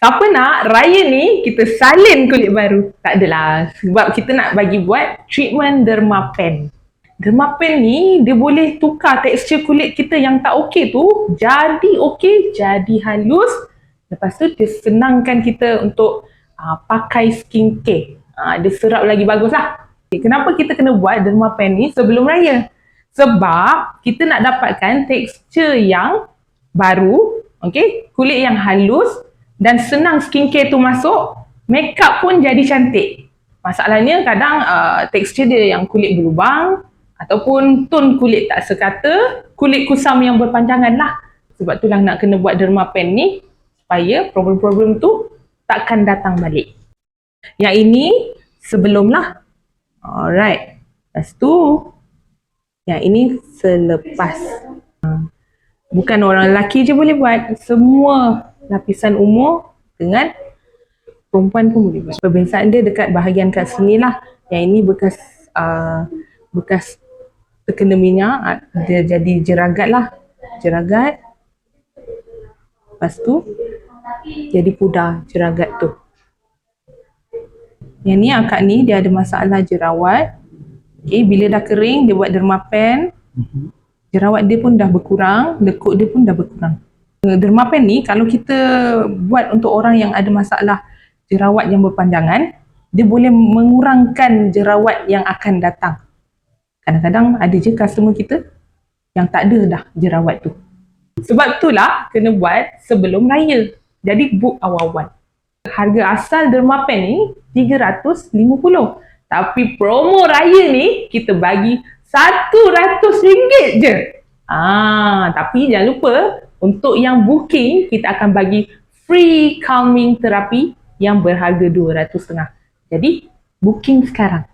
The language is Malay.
Siapa nak raya ni kita salin kulit baru? Tak adalah. Sebab kita nak bagi buat treatment dermapen. Dermapen ni dia boleh tukar tekstur kulit kita yang tak okey tu jadi okey, jadi halus. Lepas tu dia senangkan kita untuk uh, pakai skincare. Uh, dia serap lagi bagus lah. Kenapa kita kena buat dermapen ni sebelum raya? Sebab kita nak dapatkan tekstur yang baru, okay? kulit yang halus dan senang skincare tu masuk, makeup pun jadi cantik. Masalahnya kadang uh, tekstur dia yang kulit berlubang ataupun tone kulit tak sekata, kulit kusam yang berpanjangan lah. Sebab itulah nak kena buat dermapen ni supaya problem-problem tu takkan datang balik. Yang ini sebelum lah Alright. Lepas tu, yang ini selepas. Bukan orang lelaki je boleh buat. Semua lapisan umur dengan perempuan pun boleh buat. Perbezaan dia dekat bahagian kat sini lah. Yang ini bekas uh, bekas terkena minyak. Dia jadi jeragat lah. Jeragat. Lepas tu, jadi pudar jeragat tu. Yang ni akak ni dia ada masalah jerawat. Okay, bila dah kering dia buat dermapen. Jerawat dia pun dah berkurang, lekuk dia pun dah berkurang. Dermapen ni kalau kita buat untuk orang yang ada masalah jerawat yang berpanjangan, dia boleh mengurangkan jerawat yang akan datang. Kadang-kadang ada je customer kita yang tak ada dah jerawat tu. Sebab itulah kena buat sebelum raya. Jadi book awal-awal harga asal dermapen ni 350 tapi promo raya ni kita bagi RM100 je ah, tapi jangan lupa untuk yang booking kita akan bagi free calming terapi yang berharga RM200 jadi booking sekarang